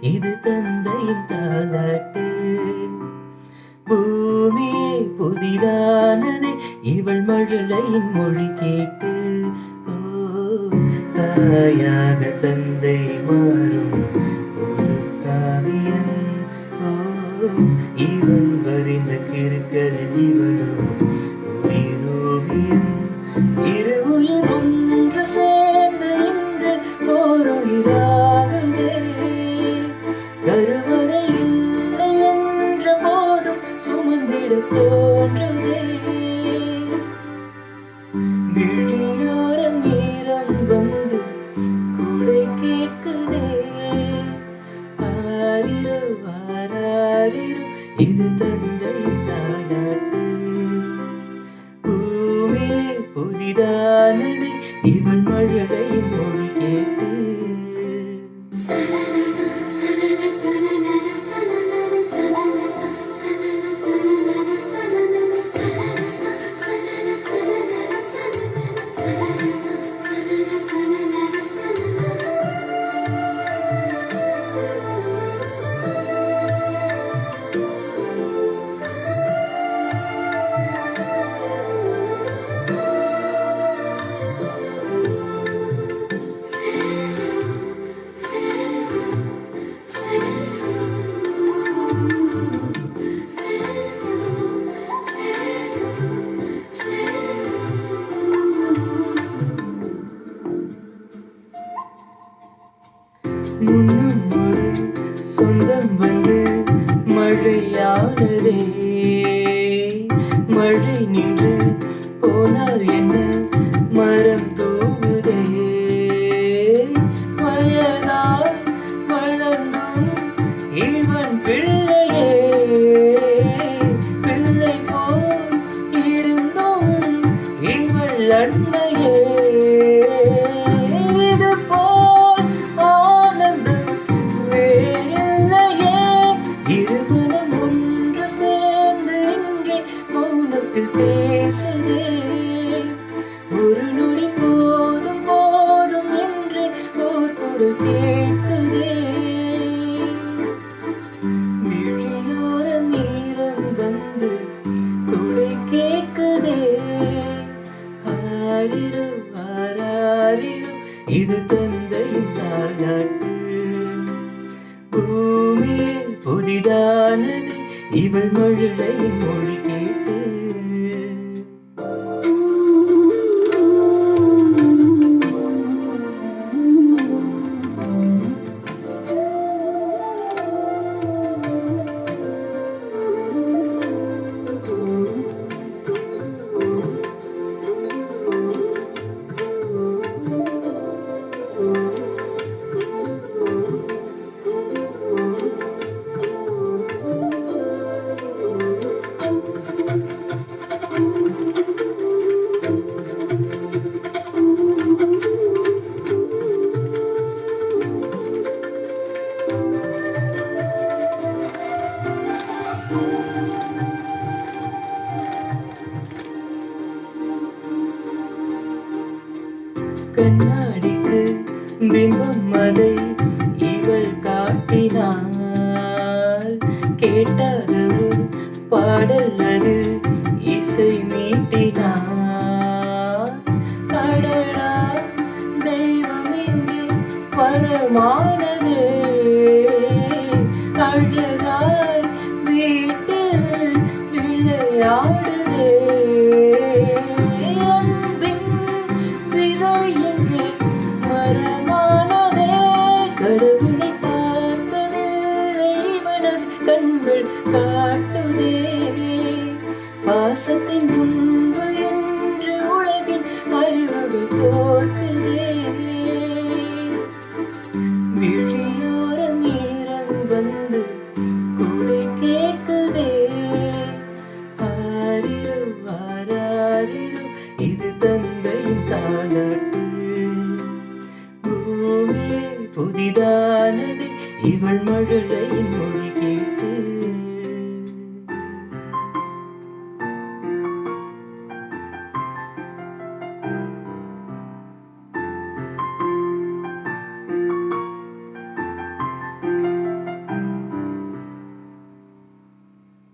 இது தந்தையின் தாலாட்டு பூமியே புதிதானதே இவள் மழலையின் மொழி கேட்டு. தாயாக தந்தை மாறும் புது காவியம். ஓ இவன் வரிந்த கிருக்கல் இவனோ உயிரோவியம். இரு உயிர் ஒன்று சே சுமந்திட தோன்றுதே. விழியோரம் நேரம் வந்து குடை கேட்குதே. ஆரிரோ ஆராரிரோ இது தந்தை தாயாட்டு பூமியே புதிதானது இவள் மழலை மொழி கேட்டு. முன்னும் பூமி புதிதானது. இவள் மழலையின் மொழி கேட்டு பாசத்தின் முன்பு என்று உலகின் அறிவுகள் தோற்றுதே விழியோர நீரம் வந்து குடை கேட்குதே. ஆரிரோ ஆராரிரோ இது தந்தையின் தாலாட்டு பூமியே புதிதானது இவள் மழலை மொழி கேட்டு.